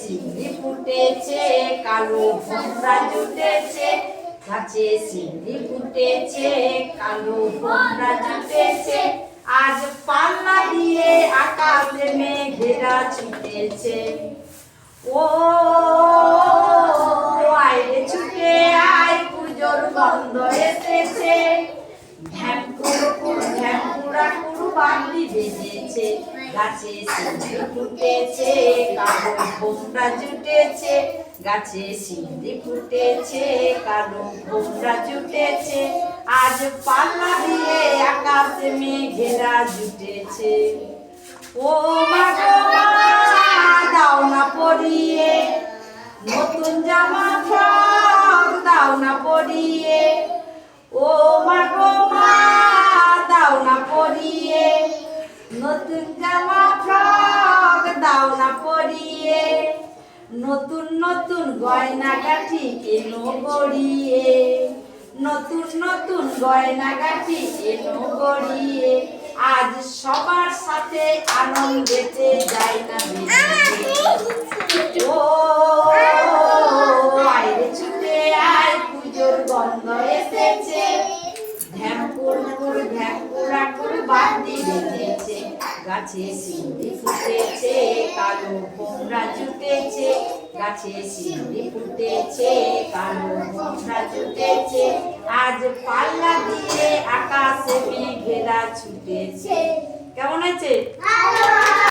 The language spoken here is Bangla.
সিন্নি ফুটেছে, কালো ভোমরা জুটেছে। গাছে সিন্নি ফুটেছে, কালো ভোমরা জুটেছে। আজ পাল্লা দিয়ে আকাশে মেঘেরা ছুটেছে। ও আইরে ছুটে আয়, পুজোর গন্ধ এসেছে। ঢ্যাম কুড়ু কুড়ু ঢ্যাম কুড়া বান্দি গাছে সিন্ধি ফুটেছে, কালো ভোমরা জুটেছে, গাছে সিন্ধি ফুটেছে, কালো ভোমরা জুটেছে, আজ পাল্লা দিয়ে আকাশে মেঘেরা জুটেছে। ও মা দাও না পরিয়ে নতুন জামা দাও না পরিয়ে নতুন জামা ফ্রক দাও না নতুন নতুন গয়না গাঠি এনো গড়িয়ে নতুন নতুন গয়না গাঠি এনো গড়িয়ে আজ সবার সাথে আনন্দেতে যাই না গাছে সিন্ধি ফুটেছে, কালো ভোমরা জুটেছে। গাছে সিন্ধি ফুটেছে, কালো ভোমরা জুটেছে। আজ পাল্লা দিয়ে আকাশে মেঘেরা ছুটেছে। কেমন আছে?